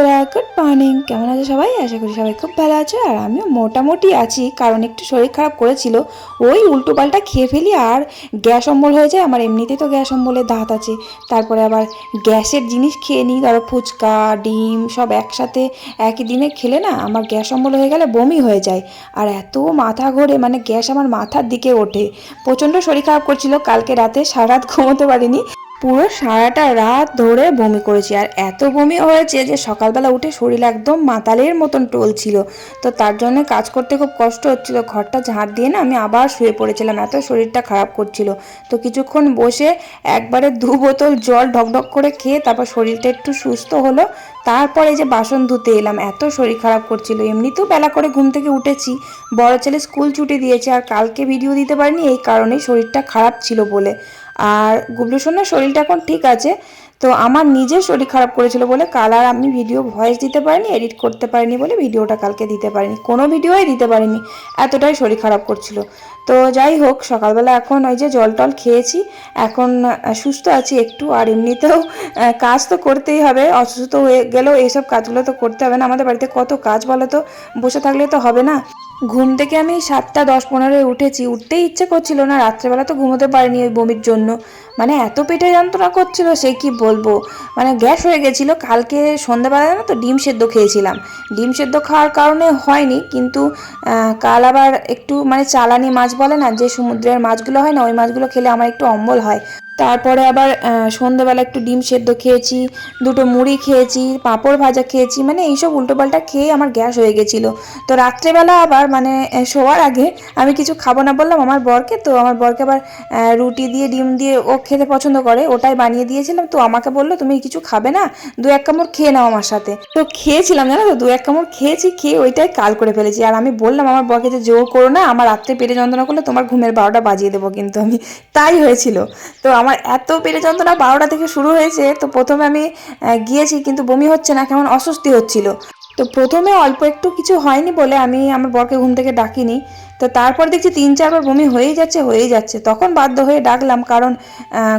বন্ধুরা good morning কেমন আছো সবাই? আশা করি সবাই খুব ভালো আছো আর আমিও মোটামুটি আছি, কারণ একটু শরীর খারাপ করেছিল। ওই উল্টো পাল্টা খেয়ে ফেলি আর গ্যাস অম্বল হয়ে যায়, আমার এমনিতেই তো গ্যাস অম্বলের দাঁত আছে। তারপরে আবার গ্যাসের জিনিস খেয়ে নিই, ধরো ফুচকা, ডিম, সব একসাথে একই দিনে খেলে না আমার গ্যাস অম্বল হয়ে গেলে বমি হয়ে যায়। আর এত মাথা ঘোরে মানে গ্যাস আমার মাথার দিকে ওঠে। প্রচণ্ড শরীর খারাপ করছিল, কালকে রাতে সারা রাত ঘুমোতে পারিনি। পুরো সারাটা রাত ধরে বমি করেছি। আর এত বমি হয়েছে যে সকালবেলা উঠে শরীর একদম মাতালের মতন টলছিল। তো তার জন্য কাজ করতে খুব কষ্ট হচ্ছিল। ঘরটা ঝাঁট দিয়ে না আমি আবার শুয়ে পড়েছিলাম। এত শরীরটা খারাপ করছিল। তো কিছুক্ষণ বসে একবারে দু বোতল জল ঢকঢক করে খেয়ে তারপর শরীরটা একটু সুস্থ হলো। তারপরে যে বাসন ধুতে এলাম। এত শরীর খারাপ করছিল। এমনিতেও বেলা করে ঘুম থেকে উঠেছি। বড় ছেলে স্কুল ছুটি দিয়েছে। আর কালকে ভিডিও দিতে পারিনি। এই কারণেই শরীরটা খারাপ ছিল বলে। আর গুবলু সোনার শরীরটা এখন ঠিক আছে, তো আমার নিজের শরীর খারাপ করেছিল বলে কাল আর আমি ভিডিও ভয়েস দিতে পারিনি এডিট করতে পারিনি বলে ভিডিওটা কালকে দিতে পারিনি। কোনো ভিডিওই দিতে পারিনি, এতটাই শরীর খারাপ করছিল। তো যাই হোক, সকালবেলা এখন ওই যে জল টল খেয়েছি, এখন সুস্থ আছি একটু, আর এমনিতেও কাজ তো করতেই হবে, অসুস্থ হয়ে গেলেও এইসব কাজগুলো তো করতে হবে না। আমাদের বাড়িতে কত কাজ বলো তো, বসে থাকলে তো হবে না। ঘুম থেকে আমি সাতটা, দশ, পনেরোয় উঠেছি। উঠতেই ইচ্ছে করছিল না, রাত্রেবেলা তো ঘুমোতে পারিনি ওই বমির জন্য। মানে এত পেটে যন্ত্রণা করছিল, সে কি বলব? মানে গ্যাস হয়ে গেছিল, কালকে সন্ধ্যাবেলা না তো ডিম সেদ্ধ খেয়েছিলাম। ডিম সেদ্ধ খাওয়ার কারণে হয়নি, কিন্তু কাল আবার একটু মানে চালানি মাছ বলে না, যে সমুদ্রের মাছগুলো হয় না, ওই মাছগুলো খেলে আমার একটু অম্বল হয়। তারপরে আবার সন্ধ্যাবেলা একটু ডিম সেদ্ধ খেয়েছি, দুটো মুড়ি খেয়েছি, পাঁপড় ভাজা খেয়েছি মানে এইসব উল্টোপাল্টা খেয়ে আমার গ্যাস হয়ে গেছিল। তো রাত্রেবেলা আবার মানে শোয়ার আগে আমি কিছু খাব না বললাম আমার বরকে, তো আমার বরকে আবার রুটি দিয়ে, ডিম দিয়ে ও খেতে পছন্দ করে, ওটাই বানিয়ে দিয়েছিলাম। তো আমাকে বলল, তুমি কিছু খাবে না? দু এক কামড় খেয়ে নাও আমার সাথে। তো খেয়েছিলাম, জানো তো, দু এক কামড় খেয়েছি, খেয়ে ওইটাই কাল করে ফেলেছি। আর আমি বললাম আমার বরকে যে, জোর করো না, আমার রাত্রে পেটে যন্ত্রণা করলে তোমার ঘুমের বারোটা বাজিয়ে দেবো কিন্তু আমি। তাই হয়েছিল। তো আমার এত পেটে যন্ত্রণা বারোটা থেকে শুরু হয়েছে, তো প্রথমে আমি গিয়েছি কিন্তু বমি হচ্ছে না, কেমন অস্বস্তি হচ্ছিল। তো প্রথমে অল্প একটু কিছু হয়নি বলে আমি আমার বরকে ঘুম থেকে ডাকিনি। তো তারপর দেখছি তিন চারবার বমি হয়েই যাচ্ছে হয়েই যাচ্ছে। তখন বাধ্য হয়ে ডাকলাম, কারণ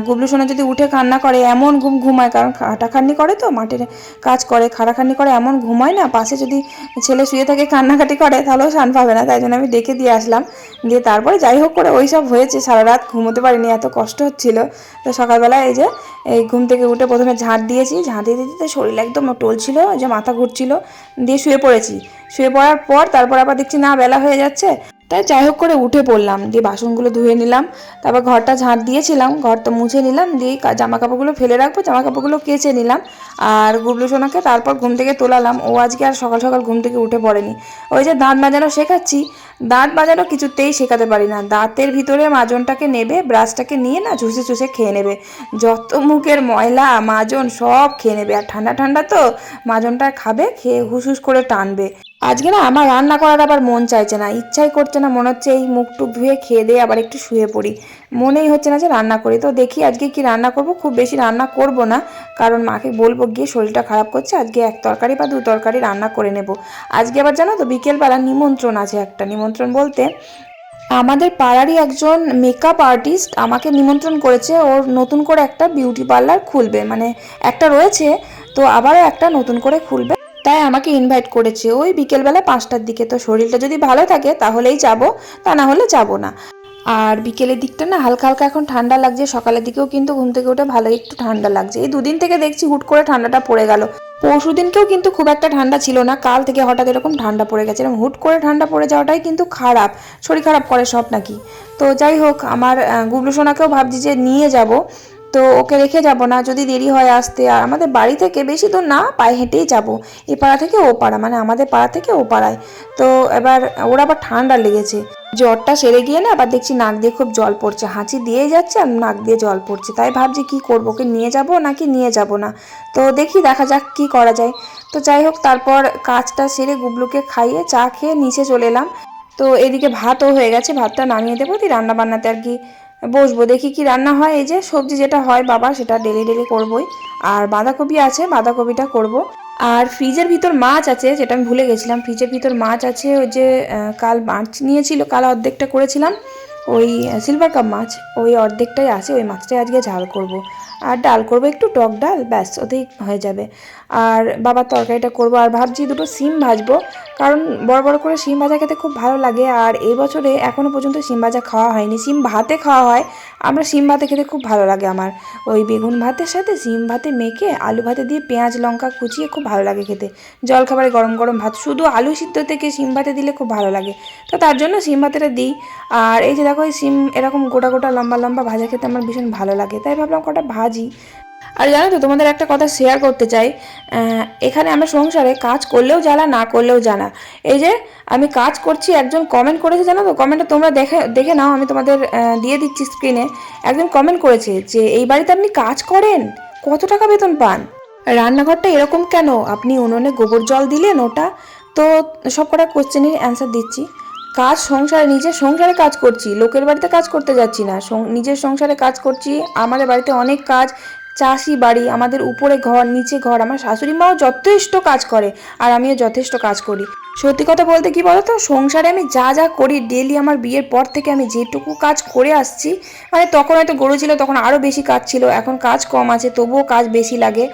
গুবলু সোনা যদি উঠে কান্না করে, এমন ঘুম ঘুমায়, কারণ খাটাখান্নি করে তো মাটির কাজ করে খাটাখান্নি করে, এমন ঘুমায় না, পাশে যদি ছেলে শুয়ে থাকে, কান্নাকাটি করে, তাহলেও শান পাবে না, তাই জন্য আমি ডেকে দিয়ে আসলাম। দিয়ে তারপরে যাই হোক করে, ওই সব হয়েছে, সারা রাত ঘুমোতে পারিনি, এত কষ্ট হচ্ছিল। তো সকালবেলা এই যে, এই ঘুম থেকে উঠে প্রথমে ঝাঁট দিয়েছি, ঝাঁট দিতে দিতে শরীর একদম টলছিল যে মাথা ঘুরছিল। দিয়ে শুয়ে পড়েছি। শুয়ে পড়ার পর তারপর আবার দেখছি না বেলা হয়ে যাচ্ছে। তাই যাই হোক করে উঠে পড়লাম, দিয়ে বাসনগুলো ধুয়ে নিলাম, তারপর ঘরটা ঝাঁট দিয়েছিলাম ঘরটা মুছে নিলাম, দিয়ে জামা কাপড়গুলো ফেলে রাখব জামা কাপড়গুলো কেচে নিলাম, আর গুবলু সোনাকে তারপর ঘুম থেকে তোলালাম, ও আজকে আর সকাল সকাল ঘুম থেকে উঠে পড়েনি। ওই যে দাঁত বাজানো শেখাচ্ছি, দাঁত বাজানো কিছুতেই শেখাতে পারি না, দাঁতের ভিতরে মাজনটাকে নেবে, ব্রাশটাকে নিয়ে না চুষে চুষে খেয়ে নেবে, যত মুখের ময়লা, মাজন সব খেয়ে নেবে, আর ঠান্ডা ঠান্ডা তো, মাজনটা খাবে, খেয়ে হুস হুস করে টানবে। আজকে না আমার রান্না করার আবার মন চাইছে না, ইচ্ছাই করছে না, মনে হচ্ছে এই মুখ টুক ধুয়ে খেয়ে দিয়ে আবার একটু শুয়ে পড়ি। মনেই হচ্ছে না যে রান্না করি। তো দেখি আজকে কি রান্না করব, খুব বেশি রান্না করব না, কারণ মাকে বলব গিয়ে শরীরটা খারাপ করছে, আজকে এক তরকারি বা দু তরকারি রান্না করে নেব। আজকে আবার জানো তো বিকেলবেলা নিমন্ত্রণ আছে একটা, নিমন্ত্রণ বলতে আমাদের পাড়ারই একজন মেকআপ আর্টিস্ট আমাকে নিমন্ত্রণ করেছে, ওর নতুন করে একটা বিউটি পার্লার খুলবে মানে একটা রয়েছে, তো আবারও একটা নতুন করে খুলবে। তাই আমাকে ইনভাইট করেছে। ওই বিকেলবেলা পাঁচটার দিকে। তো শরীরটা যদি ভালো থাকে, তাহলেই যাব। তা না হলে যাব না। আর বিকেলের দিকটা না হালকা হালকা এখন ঠান্ডা লাগছে। সকালের দিকেও কিন্তু ঘুম থেকে উঠে ভালো একটু ঠান্ডা লাগছে। এই দুদিন থেকে দেখছি হুট করে ঠান্ডাটা পড়ে গেল। পরশু দিনকেও কিন্তু খুব একটা ঠান্ডা ছিল না। কাল থেকে হঠাৎ এরকম ঠান্ডা পড়ে গেছে। এরকম হুট করে ঠান্ডা পড়ে যাওয়াটাই কিন্তু খারাপ। শরীর খারাপ করে সব নাকি। তো যাই হোক, আমার গুবলু সোনাকেও ভাবছি যে নিয়ে যাব। তো ওকে রেখে যাব না, যদি দেরি হয় আসতে। আর আমাদের বাড়ি থেকে বেশি দূর না, পায়ে হেঁটেই যাব। এ পাড়া থেকে ও পাড়া মানে আমাদের পাড়া থেকে ও পাড়ায়। তো এবার ওর আবার ঠান্ডা লেগেছে। জ্বরটা সেরে গিয়ে না আবার দেখছি নাক দিয়ে খুব জল পড়ছে। হাঁচি দিয়ে যাচ্ছে আর নাক দিয়ে জল পড়ছে। তাই ভাবছি কি করব, ওকে নিয়ে যাব নাকি নিয়ে যাব না? তো দেখি, দেখা যাক কি করা যায়। তো যাই হোক, তারপর কাজটা সেরে গুবলুকে খাইয়ে চা খেয়ে নিচে চলে এলাম। তো এদিকে ভাতও হয়ে গেছে, ভাতটা নামিয়ে দেবো, দিয়ে রান্না বান্নাতে আর কি বসবো, দেখি কি রান্না হয়। এই যে সবজি যেটা হয় বাবা, সেটা ডেলি ডেলি করবোই। আর বাঁধাকপি আছে, বাঁধাকপিটা করব। আর ফ্রিজের ভিতর মাছ আছে, যেটা আমি ভুলে গেছিলাম। ফ্রিজের ভিতর মাছ আছে, ওই যে কাল মাছ নিয়েছিল, কাল অর্ধেকটা করেছিলাম। ওই সিলভার কাপ মাছ, ওই অর্ধেকটাই আছে, ওই মাছটাই আজকে ঝাল করব। আর ডাল করব একটু, টক ডাল, ব্যাস, ওতেই হয়ে যাবে। আর বাবার তরকারিটা করব, আর ভাবছি দুটো সিম ভাজবো, কারণ বড় বড় করে সিম ভাজা খেতে খুব ভালো লাগে। আর এই বছরে এখনও পর্যন্ত সিম ভাজা খাওয়া হয়নি। সিম ভাতে খাওয়া হয় আমরা সিম ভাতে খেতে খুব ভালো লাগে আমার। ওই বেগুন ভাতের সাথে সিম ভাতে মেখে আলু ভাতে দিয়ে পেঁয়াজ, লঙ্কা কুচিয়ে খুব ভালো লাগে খেতে। জলখাবারে গরম গরম ভাত, শুধু আলু সিদ্ধ থেকে সিম ভাতে দিলে খুব ভালো লাগে। তো তার জন্য সিম ভাতেটা দিই। আর এই যে দেখো, এই সিম এরকম গোটা গোটা লম্বা লম্বা ভাজা খেতে আমার ভীষণ ভালো লাগে। তাই ভাবলাম কটা ভাজি। আর জানো তো, তোমাদের একটা কথা শেয়ার করতে চাই। এখানে আমরা সংসারে কাজ করলেও জানা, না করলেও জানা। এই যে, আমি কাজ করছি, একজন কমেন্ট করেছে, জানো তো? কমেন্টটা তোমরা দেখে দেখে নাও, আমি তোমাদের দিয়ে দিচ্ছি স্ক্রিনে একজন কমেন্ট করেছে যে, এই বাড়িতে আপনি কাজ করেন? কত টাকা বেতন পান? রান্নাঘরটা এরকম কেন? আপনি উনুনে গোবর জল দিলেন ওটা? তো সব কটা কোশ্চেনের অ্যান্সার দিচ্ছি। কাজ সংসারে, নিজের সংসারে কাজ করছি। লোকের বাড়িতে কাজ করতে যাচ্ছি না। নিজের সংসারে কাজ করছি। আমাদের বাড়িতে অনেক কাজ। চাষি বাড়ি, আমাদের উপরে ঘর, নিচে ঘর, আমার শাশুড়ি মাও যথেষ্ট কাজ করে আর আমিও যথেষ্ট কাজ করি। সত্যি কথা বলতে কি বলতো? সংসারে আমি যা যা করি ডেলি আমার বিয়ের পর থেকে আমি যেটুকু কাজ করে আসছি মানে তখন হয়তো গরু ছিল, তখন আরও বেশি কাজ ছিল, এখন কাজ কম আছে, তবুও কাজ বেশি লাগে।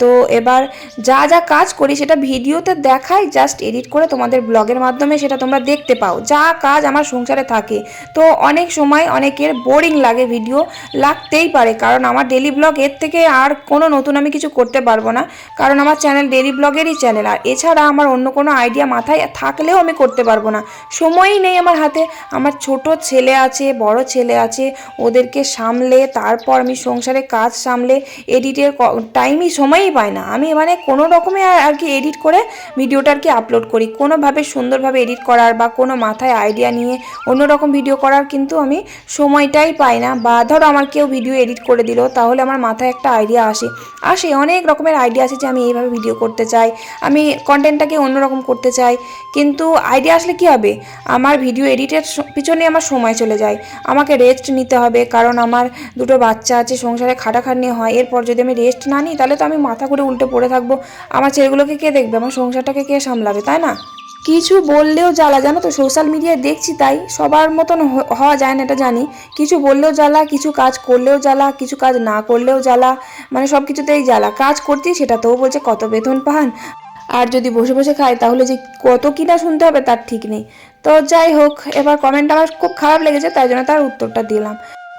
তো এবার যা যা কাজ করি সেটা ভিডিওতে দেখাই জাস্ট এডিট করে তোমাদের ব্লগের মাধ্যমে সেটা তোমরা দেখতে পাও। যা কাজ আমার সংসারে থাকে। তো অনেক সময় অনেকের বোরিং লাগে ভিডিও লাগতেই পারে, কারণ আমার ডেলি ব্লগ এর থেকে আর কোনো নতুন আমি কিছু করতে পারব না। কারণ আমার চ্যানেল ডেলি ব্লগেরই চ্যানেল আর এছাড়া আমার অন্য কোনো আইডিয়া মাথায় থাকলেও আমি করতে পারব না। সময়ই নেই আমার হাতে। আমার ছোট ছেলে আছে, বড় ছেলে আছে, ওদেরকে সামলে, তারপর আমি সংসারে কাজ সামলে এডিটের টাইমই সময়ই পাই না। আমি মানে কোনো রকমে আর কি এডিট করে ভিডিওটা আর কি আপলোড করি। কোনোভাবে সুন্দরভাবে এডিট করার বা কোনো মাথায় আইডিয়া নিয়ে অন্যরকম ভিডিও করার কিন্তু আমি সময়টাই পাই না। বা ধরো আমার কেউ ভিডিও এডিট করে দিল, তাহলে আমার মাথায় একটা আইডিয়া আসে। আসে, অনেক রকমের আইডিয়া আসে যে আমি এইভাবে ভিডিও করতে চাই, আমি কন্টেন্টটাকে অন্যরকম করতে চাই। কিন্তু আইডিয়া আসলে কি হবে? আমার ভিডিও এডিটের পিছনে আমার সময় চলে যায়। আমাকে রেস্ট নিতে হবে, কারণ আমার দুটো বাচ্চা আছে, সংসারে খাটাখাটনি হয়। এরপর যদি আমি রেস্ট না নিই, তাহলে তো আমি মাথা করে উল্টে পড়ে থাকব। আমার ছেলেগুলোকে কে দেখবে? আমার সংসারটাকে কে সামলাবে? তাই না? কিছু বললেও জ্বালা, জানো তো? সোশ্যাল মিডিয়ায় দেখছি তাই। সবার মতন হওয়া যায় না এটা জানি। কিছু বললেও জ্বালা, কিছু কাজ করলেও জ্বালা, কিছু কাজ না করলেও জ্বালা মানে সব কিছুতেই জ্বালা। কাজ করছি সেটাতেও বলছে কত বেতন পান। আর যদি বসে বসে খাই তাহলে যে কত কিনা শুনতে হবে তার ঠিক নেই। তো যাই হোক, এবার কমেন্ট আমার খুব খারাপ লেগেছে, তাই জন্য তার উত্তরটা দিলাম।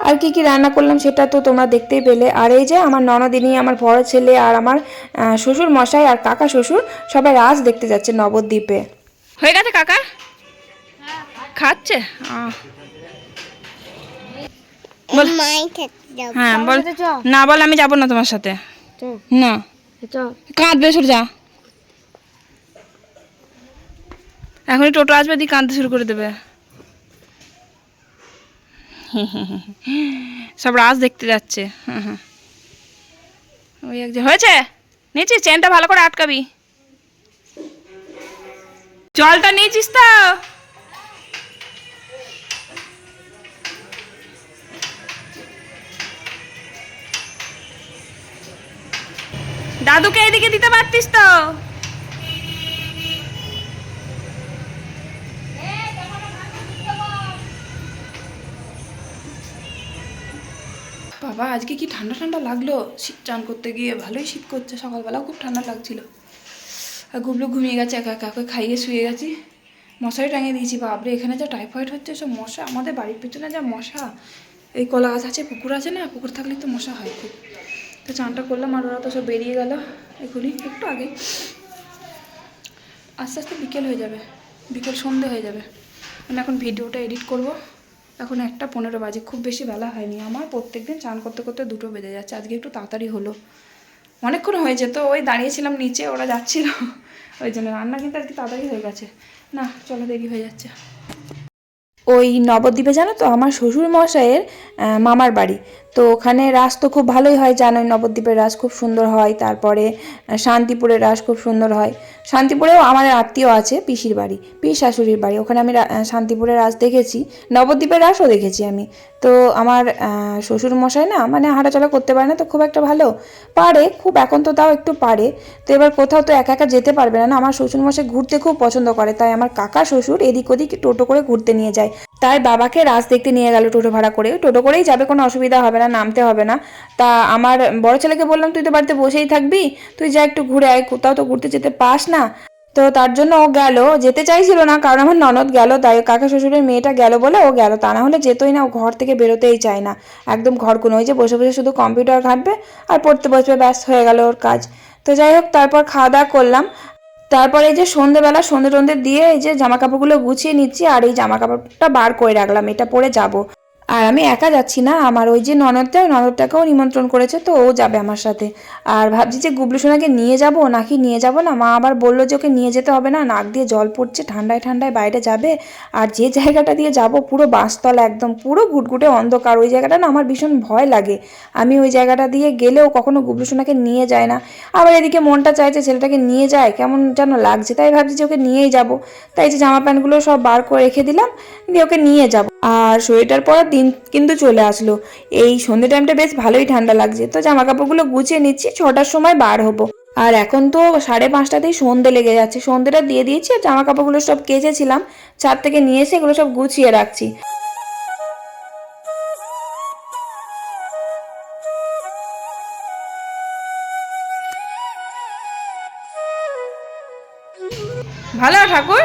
আর কি কি রান্না করলাম সেটা তো তোমরা দেখতেই পেলে। আর এই যে আমার ননদিনী, আমার বড় ছেলে আর আমার শ্বশুর মশাই আর কাকা শ্বশুর সবাই রাজ দেখতে যাচ্ছে নবদ্বীপে। হয়ে গেছে কাকা? খাচ্ছে? হ্যাঁ বল। না বল আমি যাব না তোমার সাথে। না। কাঁদবে সর যা। এখনই টোটো আসবে দিয়ে কাঁদতে শুরু করে দেবে। সব রাজ দেখতে যাচ্ছে। হ্যাঁ হ্যাঁ। ওই এক যে হয়েছে? নিয়েছিস? চেনটা ভালো করে আটকাবি। জলটা নিয়েছিস তো? দাদুকে এদিকে দিতে পারতিস তো? বাবা, আজকে কি ঠান্ডা ঠান্ডা লাগল? শীত চান করতে গিয়ে ভালোই শীত করছে, সকালবেলাও খুব ঠান্ডা লাগছিল। আর গুবলু ঘুমিয়ে গেছে, একা একা ওকে খাইয়ে শুয়ে গেছি। মশারি টাঙিয়ে দিয়েছি, বাপরে, এখানে যা টাইফয়েড হচ্ছে, সব মশা। আমাদের বাড়ির পিছনে যা মশা, এই কলা গাছ আছে, পুকুর আছে না? পুকুর থাকলে তো মশা হয় খুব। তো চানটা করলাম আর ওরা তো সব বেরিয়ে গেল। এখনই একটু আগে। আস্তে আস্তে বিকেল হয়ে যাবে। বিকেল সন্ধে হয়ে যাবে। আমি এখন ভিডিওটা এডিট করব। এখন একটা পনেরো বাজে, খুব বেশি বেলা হয়নি। আমার প্রত্যেকদিন চান করতে করতে দুটো বেজে যাচ্ছে। আজকে একটু তাড়াতাড়ি হলো। অনেকক্ষণ হয়ে যেত, ওই দাঁড়িয়েছিলাম নিচে, ওরা যাচ্ছিল। ওই জন্য রান্না কিন্তু আর কি তাড়াতাড়ি হয়ে গেছে। না, চলো দেরি হয়ে যাচ্ছে। ওই নবদ্বীপে জানো তো, আমার শ্বশুর মশাইয়ের মামার বাড়ি। তো ওখানে রাস তো খুব ভালোই হয়, জানোই নবদ্বীপের রাস খুব সুন্দর হয়, তারপরে শান্তিপুরের রাস খুব সুন্দর হয়। শান্তিপুরেও আমাদের আত্মীয় আছে, পিসির বাড়ি, পিস শাশুড়ির বাড়ি, ওখানে আমি শান্তিপুরের রাস দেখেছি, নবদ্বীপের রাসও দেখেছি আমি। তো আমার শ্বশুর মশাই না মানে হাঁটাচলা করতে পারে না তো খুব একটা ভালো, পারে, খুব এখন তো তাও একটু পারে, তো এবার কোথাও তো একা একা যেতে পারবে না না, আমার শ্বশুর মশাই ঘুরতে খুব পছন্দ করে, তাই আমার কাকা শ্বশুর এদিক ওদিক টোটো করে ঘুরতে নিয়ে যায়। তাই বাবাকে রাস দেখতে নিয়ে গেল টোটো ভাড়া করে টোটো করেই যাবে, কোনো অসুবিধা হবে না নামতে হবে না। তা আমার বড় ছেলেকে বললাম, তুই তো বাড়িতে বসেই থাকবি, তুই যা একটু ঘুরে আয়, কোথাও তো ঘুরতে যেতে পাস না। তো তার জন্য ও গেল, যেতে চাইছিল না, কারণ আমার ননদ গেল, তাই কাকা শ্বশুরের মেয়েটা গেল বলে ও গেল। তা না হলে যেতই না, ও ঘর থেকে বেরোতেই চায় না। একদম ঘর কোনো, ওই যে বসে বসে শুধু কম্পিউটার ঘাঁটবে আর পড়তে বসবে ব্যাস হয়ে গেল ওর কাজ। তো যাই হোক, তারপর খাওয়া দাওয়া করলাম। তারপরে এই যে সন্ধেবেলা, সন্ধে টন্ধে দিয়ে এই যে জামা কাপড়গুলো গুছিয়ে নিচ্ছি, আর এই জামা কাপড়টা বার করে রাখলাম, এটা পরে যাব। আর আমি একা যাচ্ছি না। আমার ওই যে ননদটা ননদটাকেও নিমন্ত্রণ করেছে, তো ও যাবে আমার সাথে। আর ভাবছি যে গুবলু সোনাকে নিয়ে যাব, নাকি নিয়ে যাব না? মা আবার বলল যে ওকে নিয়ে যেতে হবে না, নাক দিয়ে জল পড়ছে, ঠান্ডায় ঠান্ডায় বাইরে যাবে। আর যে জায়গাটা দিয়ে যাব, পুরো বাঁশতলা একদম, পুরো ঘুটঘুটে অন্ধকার। ওই জায়গাটা না আমার ভীষণ ভয় লাগে। আমি ওই জায়গাটা দিয়ে গেলেও কখনো গুবলু সোনাকে নিয়ে যায় না। আবার এদিকে মনটা চাইছে ছেলেটাকে নিয়ে যায়, কেমন যেন লাগছে। তাই ভাবছি যে ওকে নিয়েই যাব। তাই যে জামা প্যান্টগুলো সব বার করে রেখে দিলাম, দিয়ে ওকে নিয়ে যাব। আর সোয়েটার পরার দিন কিন্তু চলে আসলো। এই সন্ধ্যে টাইমটা বেশ ভালোই ঠান্ডা লাগছে। তো জামা কাপড়গুলো গুছিয়ে নিচ্ছি, ছটার সময় বার হব। আর এখন তো সাড়ে পাঁচটাতেই সন্ধে লেগে যাচ্ছে। সন্ধেটা দিয়ে দিয়েছি আর জামা কাপড়গুলো সব কেচেছিলাম। ছাদ থেকে নিয়ে এসে এগুলো সব গুছিয়ে রাখছি। ভালো ঠাকুর?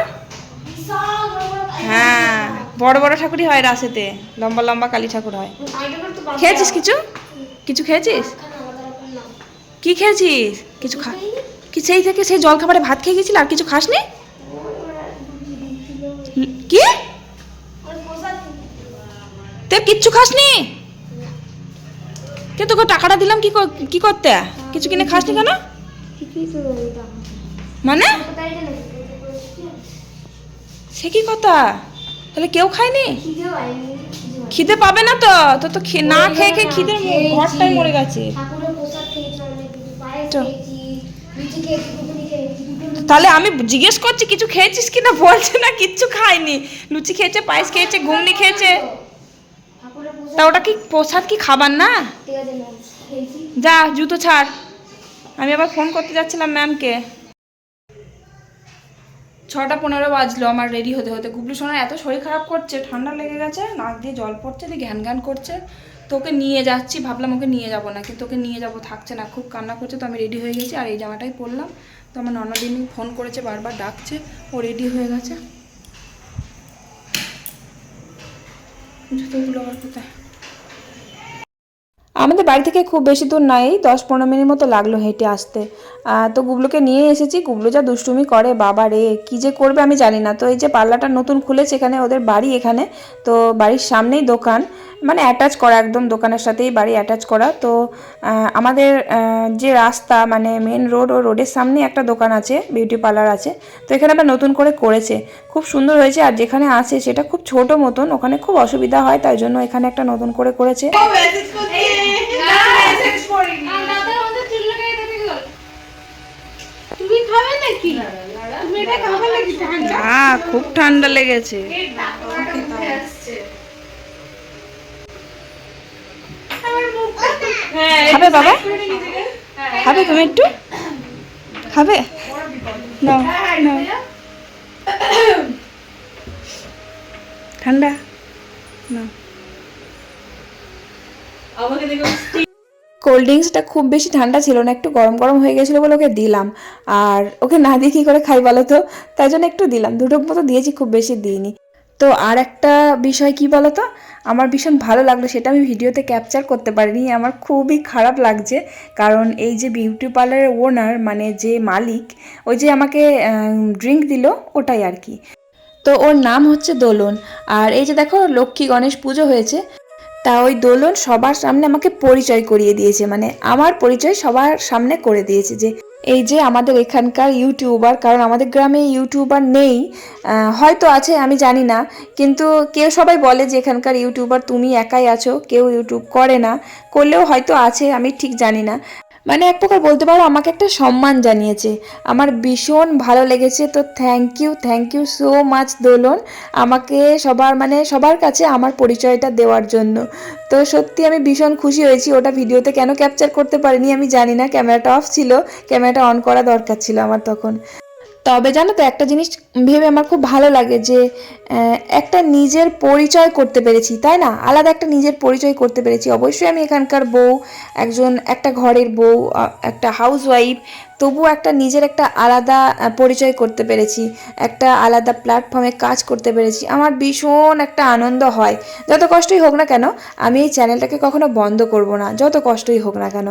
হ্যাঁ। বড় বড় ঠাকুরই হয় রাসেতে। লম্বা লম্বা কালী ঠাকুর হয়। খেয়েছিস কিছু? কিছু খেয়েছিস? কি খেয়েছিস? কিছু খা কি সেই থেকে সেই জল খাবারে ভাত খেয়ে গেছিল আর কিছু খাসনি? কি? তুই কিচ্ছু খাসনি? কে তোকে টাকাটা দিলাম কি কি করতে? কিছু কিনে খাসনি কেন? মানে? সে কি কথা? তাহলে কেউ খায়নি? খিদে পাবে না তো? তো তো না খেয়ে খেয়ে খিদে ঘরটাই মরে গেছে। তাহলে আমি জিজ্ঞেস করছি কিছু খেয়েছিস কিনা? বলছে না কিচ্ছু খাইনি। লুচি খেয়েছে পায়েস খেয়েছে ঘুগনি খেয়েছে। তা। ওটা কি প্রসাদ কি খাবার না? না যা জুতো ছাড়। আমি আবার ফোন করতে যাচ্ছিলাম ম্যামকে। ছটা পনেরো বাজলো, আমার রেডি হতে হতে। গুবলু সোনার এত শরীর খারাপ করছে, ঠান্ডা লেগে গেছে, নাক দিয়ে জল পড়ছে, দিয়ে ঘ্যান ঘ্যান করছে। তোকে নিয়ে যাচ্ছি, ভাবলাম ওকে নিয়ে যাব না, কিন্তু ওকে নিয়ে যাব, থাকছে না, খুব কান্না করছে, তো আমি রেডি হয়ে গেছি, আর এই জামাটাই পরলাম। তো আমার ননদিনী ফোন করেছে, বারবার ডাকছে, ও রেডি হয়ে গেছে। জুতোগুলো আবার কোথায়? আমাদের বাড়ি থেকে খুব বেশি দূর নাই দশ পনেরো মিনিট মতো লাগল হেঁটে আসতে। তো গুবলুকে নিয়ে এসেছি, গুবলু যা দুষ্টুমি করে, বাবা রে, কী যে করবে আমি জানি না। তো এই যে পার্লারটা নতুন খুলেছে এখানে, ওদের বাড়ি এখানে, তো বাড়ির সামনেই দোকান মানে অ্যাটাচ করা, একদম দোকানের সাথেই বাড়ি অ্যাটাচ করা। তো আমাদের যে রাস্তা মানে মেন রোড ও রোডের সামনেই একটা দোকান আছে বিউটি পার্লার আছে। তো এখানে আবার নতুন করে করেছে। খুব সুন্দর হয়েছে, আর যেখানে আছে সেটা খুব ছোট মতন, ওখানে খুব অসুবিধা হয়, তাই জন্য এখানে একটা নতুন করে করেছে। তুমি খাবে নাকি তুমি এটা খাবে? নাকি হ্যাঁ খুব ঠান্ডা? লেগেছে খাবে বাবা খাবে তুমি একটু খাবে ঠান্ডা নাও কোল্ড ড্রিঙ্কসটা খুব বেশি ঠান্ডা ছিল না, একটু গরম গরম হয়ে গেছিল বলে ওকে দিলাম। আর ওকে না দিয়ে কী করে খাই বলো তো? তাই জন্য একটু দিলাম দুটো মতো দিয়েছি, খুব বেশি দিইনি। তো আর একটা বিষয় কি বলো তো? আমার ভীষণ ভালো লাগল, সেটা আমি ভিডিওতে ক্যাপচার করতে পারিনি। আমার খুবই খারাপ লাগছে, কারণ এই যে বিউটি পার্লারের ওনার মানে যে মালিক ওই যে আমাকে ড্রিঙ্ক দিল, ওটাই আর কি। তো ওর নাম হচ্ছে দোলন। আর এই যে দেখো, লক্ষ্মী গণেশ পুজো হয়েছে। তা ওই দোলন সবার সামনে আমাকে পরিচয় করিয়ে দিয়েছে মানে আমার পরিচয় সবার সামনে করে দিয়েছে যে এই যে আমাদের এখানকার ইউটিউবার, কারণ আমাদের গ্রামে ইউটিউবার নেই হয়তো আছে, আমি জানি না, কিন্তু কেউ সবাই বলে যে এখানকার ইউটিউবার তুমি একাই আছো, কেউ ইউটিউব করে না, করলেও হয়তো আছে, আমি ঠিক জানি না। মানে এক প্রকার বলতে পারো আমাকে একটা সম্মান জানিয়েছে। আমার ভীষণ ভালো লেগেছে, তো thank you thank you so much Dolon. আমাকে সবার মানে সবার কাছে আমার পরিচয়টা দেওয়ার জন্য। তো সত্যি আমি ভীষণ খুশি হয়েছি, ওটা ভিডিওতে কেন ক্যাপচার করতে পারিনি আমি জানি না, ক্যামেরাটা অফ ছিল, ক্যামেরাটা অন করা দরকার ছিল আমার তখন। তবে জানো তো, একটা জিনিস ভেবে আমার খুব ভালো লাগে যে একটা নিজের পরিচয় করতে পেরেছি, তাই না? আলাদা একটা নিজের পরিচয় করতে পেরেছি। অবশ্যই আমি এখানকার বউ, একজন, একটা ঘরের বউ একটা হাউস ওয়াইফ তবু একটা নিজের একটা আলাদা পরিচয় করতে পেরেছি, একটা আলাদা প্ল্যাটফর্মে কাজ করতে পেরেছি। আমার ভীষণ একটা আনন্দ হয়। যত কষ্টই হোক না কেন, আমি এই চ্যানেলটাকে কখনো বন্ধ করব না, যত কষ্টই হোক না কেন।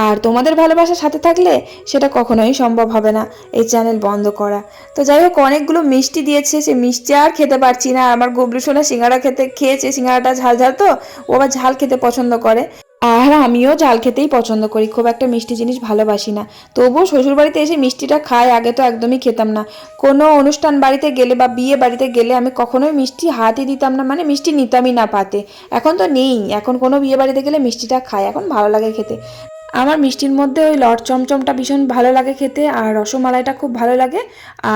আর তোমাদের ভালোবাসার সাথে থাকলে সেটা কখনোই সম্ভব হবে না, এই চ্যানেল বন্ধ করা। তো যাই হোক, অনেকগুলো মিষ্টি দিয়েছে সে মিষ্টি আর খেতে পারছি না। আমার গবলু সোনা সিঙ্গারা খেতে খেয়েছে, সিঙ্গারাটা ঝাল ঝাল তো, ও আবার ঝাল খেতে পছন্দ করে। আর আমিও ঝাল খেতেই পছন্দ করি, খুব একটা মিষ্টি জিনিস ভালোবাসি না। তবুও শ্বশুরবাড়িতে এসে মিষ্টিটা খাই, আগে তো একদমই খেতাম না। কোনো অনুষ্ঠান বাড়িতে গেলে বা বিয়ে বাড়িতে গেলে আমি কখনোই মিষ্টি হাতই দিতাম না মানে মিষ্টি নিতামই না পাতে। এখন তো নেই, এখন কোনো বিয়ে বাড়িতে গেলে মিষ্টিটা খাই, এখন ভালো লাগে খেতে। আমার মিষ্টির মধ্যে ওই লট চমচমটা ভীষণ ভালো লাগে খেতে, আর রসমালাইটা খুব ভালো লাগে।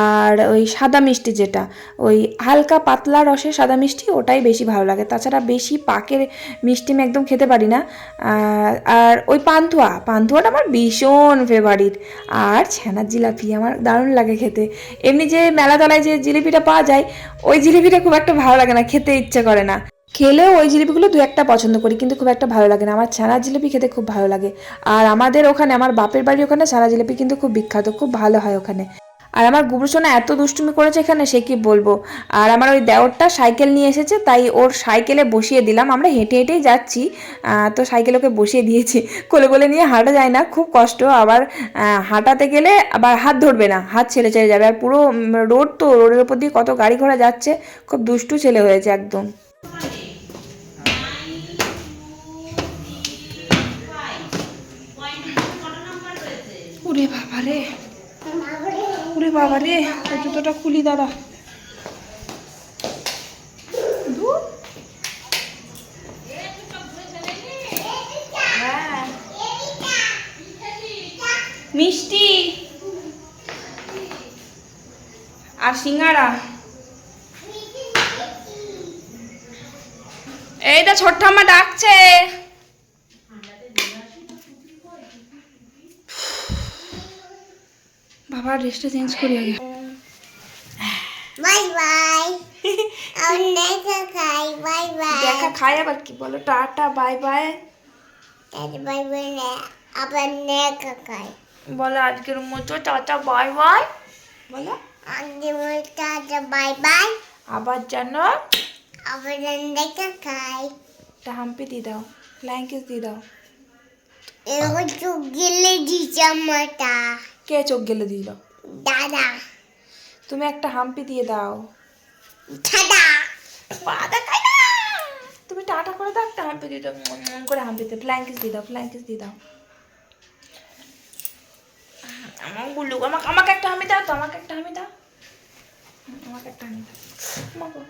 আর ওই সাদা মিষ্টি যেটা, ওই হালকা পাতলা রসের সাদা মিষ্টি, ওটাই বেশি ভালো লাগে। তাছাড়া বেশি পাকের মিষ্টি আমি একদম খেতে পারি না। আর ওই পান্তুয়া, পান্তুয়াটা আমার ভীষণ ফেভারিট আর ছানার জিলাপি আমার দারুণ লাগে খেতে। এমনি যে মেলাতলায় যে জিলিপিটা পাওয়া যায়, ওই জিলিপিটা খুব একটা ভালো লাগে না, খেতে ইচ্ছে করে না। খেলেও ওই জিলিপিগুলো দু একটা পছন্দ করি, কিন্তু খুব একটা ভালো লাগে না। আমার ছানা জিলিপি খেতে খুব ভালো লাগে। আর আমাদের ওখানে, আমার বাপের বাড়ি ওখানে ছানা জিলিপি কিন্তু খুব বিখ্যাত, খুব ভালো হয় ওখানে। আর আমার গুবরুসোনা এত দুষ্টুমি করেছে এখানে, সে কি বলব? আর আমার ওই দেওরটা সাইকেল নিয়ে এসেছে, তাই ওর সাইকেলে বসিয়ে দিলাম। আমরা হেঁটে হেঁটেই যাচ্ছি তো সাইকেল ওকে বসিয়ে দিয়েছি। কোলে কোলে নিয়ে হাঁটা যায় না, খুব কষ্ট। আবার হাঁটাতে গেলে আবার হাত ধরবে না, হাত ছেড়ে ছেড়ে যাবে। আর পুরো রোড তো, রোডের উপর দিয়ে কত গাড়ি ঘোড়া যাচ্ছে, খুব দুষ্টু ছেলে হয়েছে একদম। ওরে বাবা রে ওরে বাবা রে জুতোটা খুলি দাঁড়া হ্যাঁ। মিষ্টি। আর সিঙ্গারা। এইটা ছোট্ট আমার ডাকছে। বাবা ড্রেসটা চেঞ্জ করি আগে বাই বাই আমি দেখা খাই বাই বাই দেখা খাই আবার কি বলো? টাটা বাই বাই তাহলে বাই বাই না আবার দেখা খাই। বলো আজকের মতো টাটা বাই বাই বলো। আজকে টাটা বাই বাই আবার জানো আবার দেখা খাই। একটা হাম্পি দিয়ে দাও ফ্লাইং কিস দিয়ে দাও। এরকম চোখ গেলে দিচ্ছে আমারটা। কে চোখ গেলে দিল? দাদা। তুমি একটা হাম্পি দিয়ে দাও। না? তুমি টাটা করে দাও একটা হাম্পি দিয়ে দাও মুম করে হাম্পিতে। ফ্লাইং কিস দিয়ে দাও ফ্লাইং কিস দিয়ে দাও। আমার গুল্লু আমাকে আমাকে একটা হামি দাও তো আমাকে একটা হামি দাও। আমাকে একটা হামি দাও। আমাকে